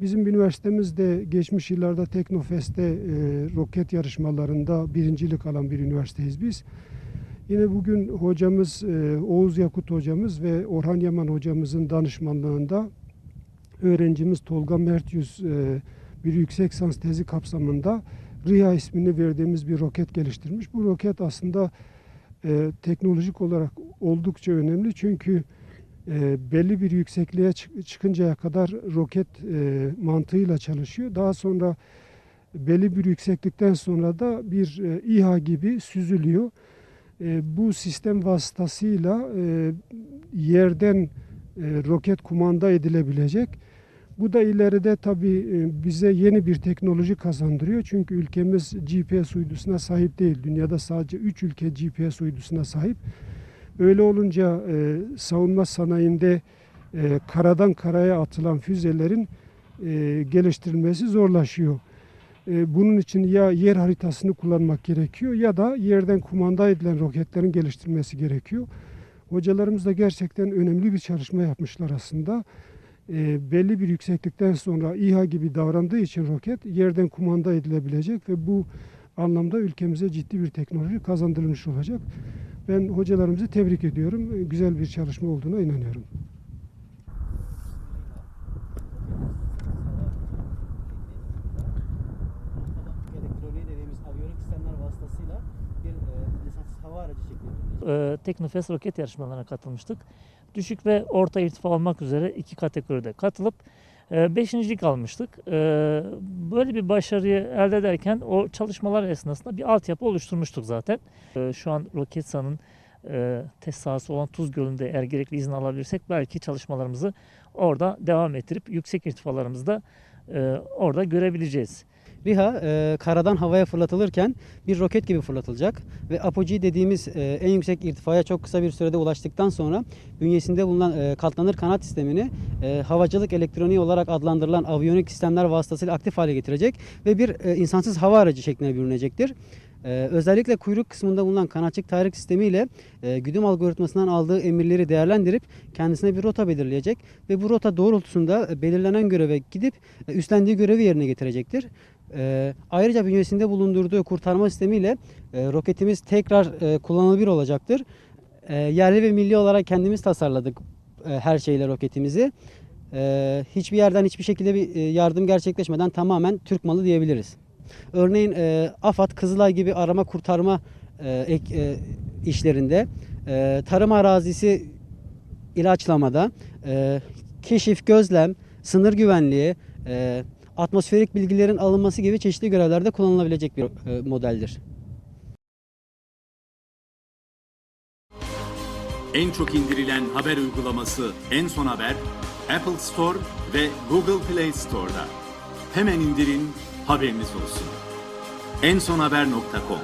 Bizim üniversitemizde geçmiş yıllarda Teknofest'te e, roket yarışmalarında birincilik alan bir üniversiteyiz biz. Yine bugün hocamız e, Oğuz Yakut hocamız ve Orhan Yaman hocamızın danışmanlığında öğrencimiz Tolga Mertyüz e, bir yüksek lisans tezi kapsamında RIHA ismini verdiğimiz bir roket geliştirmiş. Bu roket aslında e, teknolojik olarak oldukça önemli çünkü e, belli bir yüksekliğe çık- çıkıncaya kadar roket e, mantığıyla çalışıyor. Daha sonra belli bir yükseklikten sonra da bir e, İHA gibi süzülüyor. E, bu sistem vasıtasıyla e, yerden e, roket kumanda edilebilecek. Bu da ileride tabii e, bize yeni bir teknoloji kazandırıyor. Çünkü ülkemiz GPS uydusuna sahip değil. Dünyada sadece 3 ülke GPS uydusuna sahip. Öyle olunca e, savunma sanayinde e, karadan karaya atılan füzelerin e, geliştirilmesi zorlaşıyor. E, bunun için ya yer haritasını kullanmak gerekiyor ya da yerden kumanda edilen roketlerin geliştirilmesi gerekiyor. Hocalarımız da gerçekten önemli bir çalışma yapmışlar aslında. E, belli bir yükseklikten sonra İHA gibi davrandığı için roket yerden kumanda edilebilecek ve bu anlamda ülkemize ciddi bir teknoloji kazandırılmış olacak. Ben hocalarımızı tebrik ediyorum. Güzel bir çalışma olduğuna inanıyorum. elektroniği dediğimiz aviyonik sistemler vasıtasıyla bir e, lisanssız hava aracı şeklinde e, Teknofest roket yarışmalarına katılmıştık. Düşük ve orta irtifa olmak üzere iki kategoride katılıp e, beşincilik almıştık. E, böyle bir başarıyı elde ederken o çalışmalar esnasında bir altyapı oluşturmuştuk zaten. E, şu an Roketsan'ın e, test sahası olan Tuz Gölü'nde eğer gerekli izin alabilirsek belki çalışmalarımızı orada devam ettirip yüksek irtifalarımızda e, orada görebileceğiz. RİHA e, karadan havaya fırlatılırken bir roket gibi fırlatılacak ve apogee dediğimiz e, en yüksek irtifaya çok kısa bir sürede ulaştıktan sonra bünyesinde bulunan e, katlanır kanat sistemini e, havacılık elektroniği olarak adlandırılan aviyonik sistemler vasıtasıyla aktif hale getirecek ve bir e, insansız hava aracı şekline bürünecektir. Ee, özellikle kuyruk kısmında bulunan kanatçık tahrik sistemiyle e, güdüm algoritmasından aldığı emirleri değerlendirip kendisine bir rota belirleyecek ve bu rota doğrultusunda e, belirlenen göreve gidip e, üstlendiği görevi yerine getirecektir. Ee, ayrıca bünyesinde bulundurduğu kurtarma sistemiyle e, roketimiz tekrar e, kullanılabilir olacaktır. E, yerli ve milli olarak kendimiz tasarladık e, her şeyle roketimizi. E, hiçbir yerden hiçbir şekilde bir e, yardım gerçekleşmeden tamamen Türk malı diyebiliriz. Örneğin e, AFAD, Kızılay gibi arama kurtarma e, e, işlerinde, e, tarım arazisi ilaçlamada, e, keşif, gözlem, sınır güvenliği, e, atmosferik bilgilerin alınması gibi çeşitli görevlerde kullanılabilecek bir e, modeldir. En çok indirilen haber uygulaması En Son Haber, Apple Store ve Google Play Store'da. Hemen indirin, haberiniz olsun. ensonhaber.com